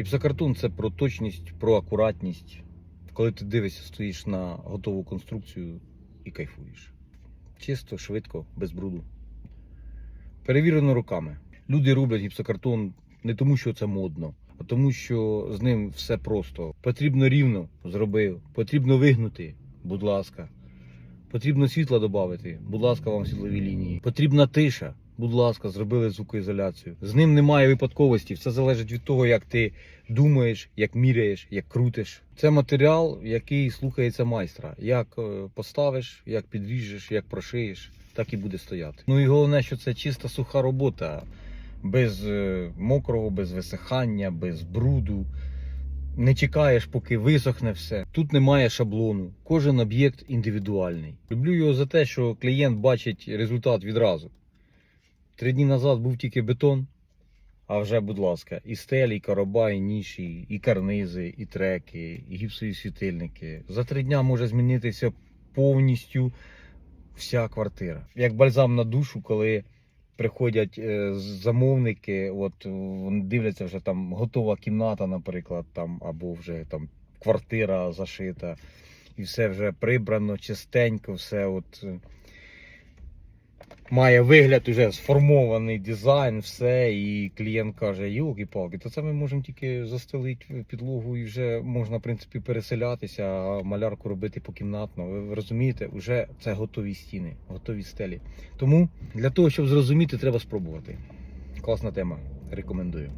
Гіпсокартон це про точність, про акуратність. Коли ти дивишся, стоїш на готову конструкцію і кайфуєш. Чисто, швидко, без бруду. Перевірено руками. Люди роблять гіпсокартон не тому, що це модно, а тому, що з ним все просто. Потрібно рівно зробив, потрібно вигнути, будь ласка. Потрібно світла додати, будь ласка, вам світлові лінії. Потрібна тиша, будь ласка, зробили звукоізоляцію. З ним немає випадковості. Все залежить від того, як ти думаєш, як міряєш, як крутиш. Це матеріал, який слухається майстра. Як е, поставиш, як підріжеш, як прошиєш, так і буде стояти. Ну і головне, що це чиста суха робота, без е, мокрого, без висихання, без бруду. Не чекаєш, поки висохне все. Тут немає шаблону. Кожен об'єкт індивідуальний. Люблю його за те, що клієнт бачить результат відразу. Три дні назад був тільки бетон, а вже, будь ласка, і стелі, і короба, і ніші, і карнизи, і треки, і гіпсові світильники. За три дня може змінитися повністю вся квартира. Як бальзам на душу, коли приходять е, замовники, от вони дивляться вже там готова кімната, наприклад, там або вже там квартира зашита, і все вже прибрано, чистенько, все от. Має вигляд уже сформований дизайн, все, і клієнт каже, йолки палки то це ми можемо тільки застелити підлогу і вже можна, в принципі, переселятися, а малярку робити покімнатно. Ви розумієте, вже це готові стіни, готові стелі. Тому для того, щоб зрозуміти, треба спробувати. Класна тема. Рекомендую.